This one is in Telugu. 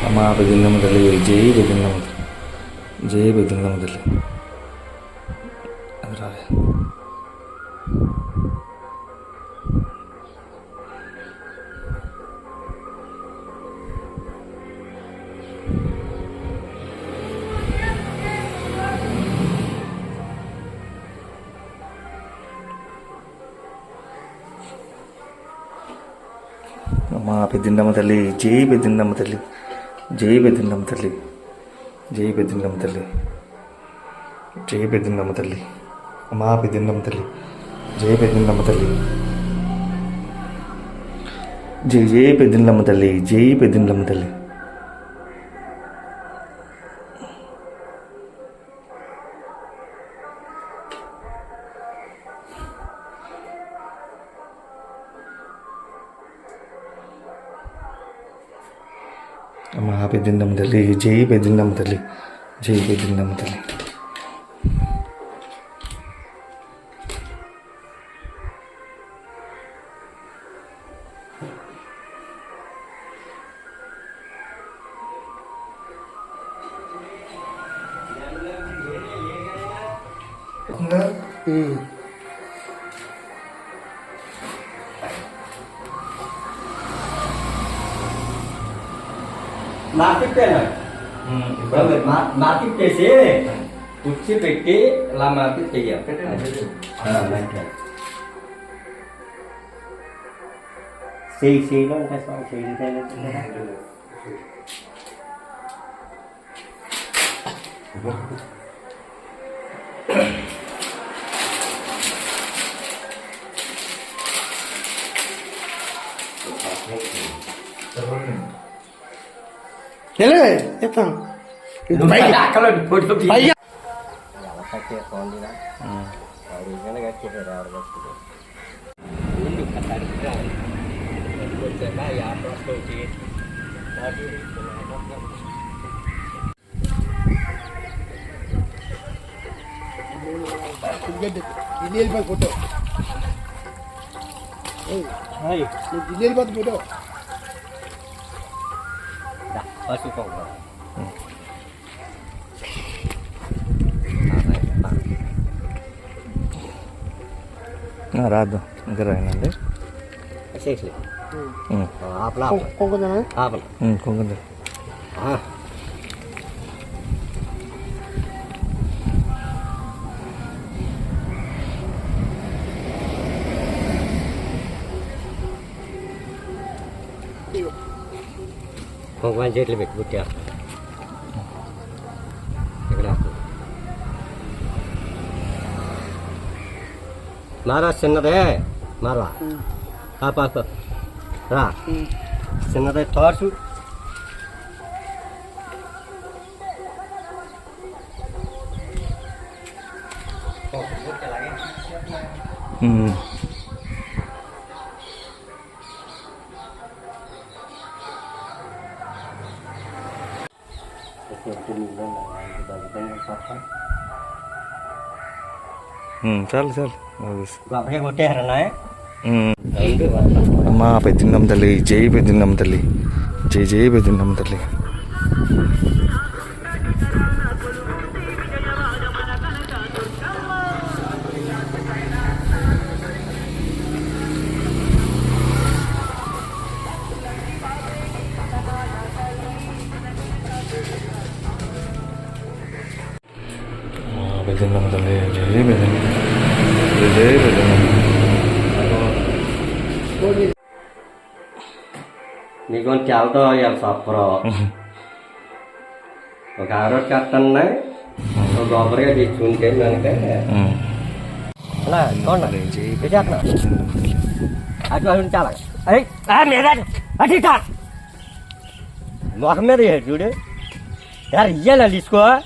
అది రాలే అమ్మా పెద్దిండమ్మ తల్లి జై పెద్దిండమ్మ తల్లి జై పెద్దిండమ్మ తల్లి జై పెద్దిండమ్మ తల్లి జై పెద్దిండమ్మ తల్లి అమ్మా పెద్దిండమ్మ తల్లి జై పెద్దిండమ్మ తల్లి. జై జై తల్లి. జై పెద్దిండమ్మ తల్లి. అమ్మా పెద్దిండమ్మ తల్లి. జై పెద్దిండమ్మ తల్లి. జై పెద్దిండమ్మ తల్లి. జై మార్కెట్ తల్లి. ಮಹಾಬೇದಿಂದ ಮದಲ್ಲಿ ಜೈ ಬೇದಿಂದ ಮದಲ್ಲಿ ಜೈ ಬೇದಿಂದ ಮದಲ್ಲಿ ಹ್ಞೂ Marketing marketing sih. Kunci PT lama itu kayak apa? Sei sei dong kasih sei sei. వెళ్ళిపోయి ఫోటో నువ్వు దిల్లి వెళ్ళిపోతే ఫోటో పసుపు ఆ, రాద్దాం ఇంకా రాయనండి చేసి ఉమ్, ఆపల కొంచెం చెట్లు పెట్టి పుట్టారు ఇక్కడ. మారా చిన్నదే. మారా ఆ పాప రా. చిన్నదే తోర్చు. ఉమ్. ఉమ్, చాలు చాలు అది తీసుకో. గొప్పగా కొట్టేయారన్నా ఉమ్. అమ్మా పెద్దిన్నమ్మ తల్లి జై పెద్దిన్నమ్మ తల్లి జై జై పెద్దిన్నమ్మ తల్లి bedenam tali jadi bedenam jadi bedenam ini kan calto ya, eh. yang katen nih, gopre dicungkin nang teh. Nah, kan nak, kejat nak. Aku alun calak. Eh, ah medan, adi tak. Mau ke mana ya dulu? Dari iya jalan di.